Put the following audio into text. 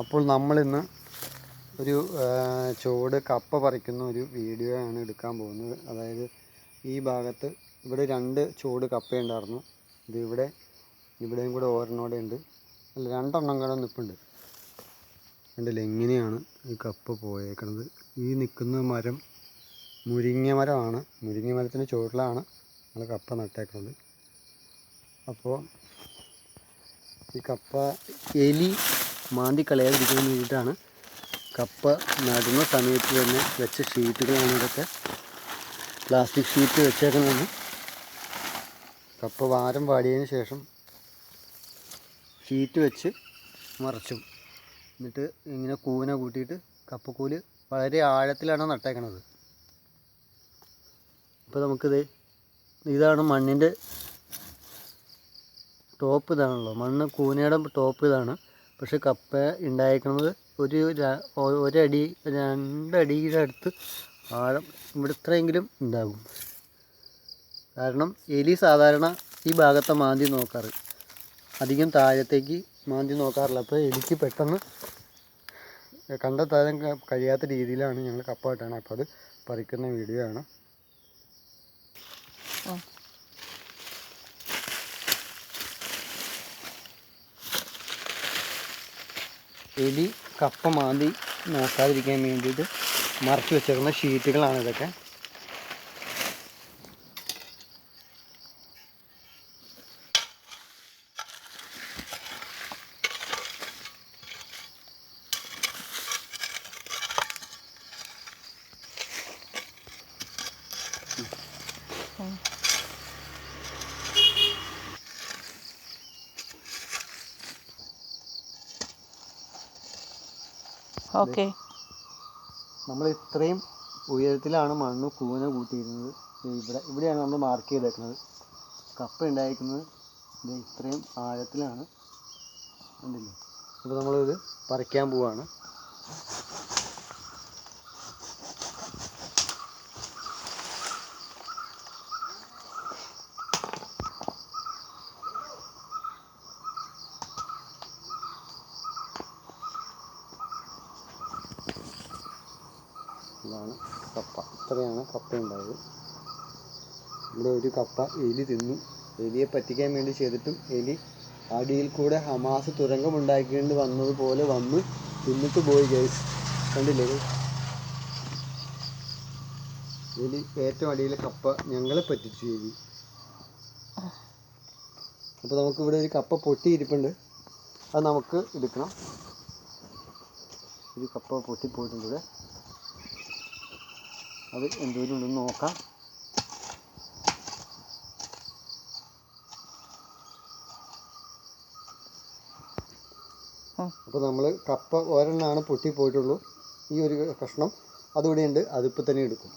അപ്പോൾ നമ്മളിന്ന് ഒരു ചുവട് കപ്പ പറിക്കുന്ന ഒരു വീഡിയോ ആണ് എടുക്കാൻ പോകുന്നത്. അതായത് ഈ ഭാഗത്ത് ഇവിടെ രണ്ട് ചുവട് കപ്പയുണ്ടായിരുന്നു ഇത് ഇവിടെ ഇവിടെയും കൂടെ ഓരോടെ ഉണ്ട്. അല്ല രണ്ടെണ്ണം കൂടെ നിൽപ്പുണ്ട് കണ്ടില്ലേ എങ്ങനെയാണ് ഈ കപ്പ പോയേക്കുന്നത് ഈ നിൽക്കുന്ന മരം മുരിങ്ങ മരമാണ്. മുരിങ്ങ മരത്തിന്റെ ചുവട്ടിലാണ് നമ്മൾ കപ്പ നട്ടേക്കുന്നത് അപ്പോൾ ഈ കപ്പ എലി മാന്തി കളയാതിരിക്കാൻ വേണ്ടിയിട്ടാണ് കപ്പ നടുന്ന സമയത്ത് തന്നെ വെച്ച ഷീറ്റുകളാണ് ഇതൊക്കെ. പ്ലാസ്റ്റിക് ഷീറ്റ് വെച്ചേക്കുന്നതാണ്. കപ്പ വാരം വാടിയതിന് ശേഷം ഷീറ്റ് വെച്ച് മറച്ചു. എന്നിട്ട് ഇങ്ങനെ കൂന കൂട്ടിയിട്ട് കപ്പക്കൂൽ വളരെ ആഴത്തിലാണ് നട്ടേക്കണത്. അപ്പോൾ നമുക്കിത് ഇതാണ് മണ്ണിന്റെ ടോപ്പ് ഇതാണല്ലോ. മണ്ണ് കൂനയുടെ ടോപ്പ് ഇതാണ്. പക്ഷെ കപ്പ ഉണ്ടായിരിക്കുന്നത് ഒരു ഒരടി രണ്ടടിയുടെ അടുത്ത് ആഴം ഇവിടെ ഇത്രയെങ്കിലും ഉണ്ടാകും. കാരണം എലി സാധാരണ ഈ ഭാഗത്തെ മാന്തി നോക്കാറ്. അധികം താഴത്തേക്ക് മാന്തി നോക്കാറില്ല. അപ്പോൾ എലിക്ക് പെട്ടെന്ന് കണ്ടെത്താൻ കഴിയാത്ത രീതിയിലാണ് ഞങ്ങൾ കപ്പ വെട്ടണത് അപ്പോൾ അത് പറിക്കുന്ന വീഡിയോ ആണ്. എലി കപ്പ മാന്തി നോക്കാതിരിക്കാൻ വേണ്ടിയിട്ട് മറച്ചു വെച്ചേക്കുന്ന ഷീറ്റുകളാണ് ഇതൊക്കെ. ഓക്കെ. നമ്മൾ ഇത്രയും ഉയരത്തിലാണ് മണ്ണ് കൂന കൂട്ടിയിരുന്നത്. ഇവിടെ ഇവിടെയാണ് നമ്മൾ മാർക്ക് ചെയ്തേക്കുന്നത്. കപ്പ ഉണ്ടായിരിക്കുന്നത്. ഇത്രയും ആഴത്തിലാണ്. കണ്ടില്ലേ? അപ്പോൾ നമ്മളിത് പറിക്കാൻ പോവാണ്. ഇതാണ് കപ്പ. ഇത്രയാണ് കപ്പ ഉണ്ടായത് ഇവിടെ ഒരു കപ്പ എലി തിന്നു. എലിയെ പറ്റിക്കാൻ വേണ്ടി ചെയ്തിട്ടും എലി അടിയിൽ കൂടെ ഹമാസ് തുരങ്കം ഉണ്ടാക്കിക്കൊണ്ട് വന്നതുപോലെ വന്ന് തിന്നിട്ട് പോയി ഗൈസ് കണ്ടില്ലേ? എലി ഏറ്റവും അടിയിലെ കപ്പ ഞങ്ങളെ പറ്റിച്ചു എലി. അപ്പോൾ നമുക്ക് ഇവിടെ ഒരു കപ്പ പൊട്ടിയിരിപ്പുണ്ട്. അത് നമുക്ക് എടുക്കണം. ഒരു കപ്പ പൊട്ടിപ്പോയിട്ടുണ്ട് ഇവിടെ. അത് എന്തോരം ഉണ്ടെന്ന് നോക്കാം. അപ്പോൾ നമ്മൾ കപ്പ ഒരെണ്ണമാണ് പൊട്ടിപ്പോയിട്ടുള്ളൂ ഈ ഒരു കഷ്ണം അതിവിടെയുണ്ട് അതിപ്പോൾ തന്നെ എടുക്കും.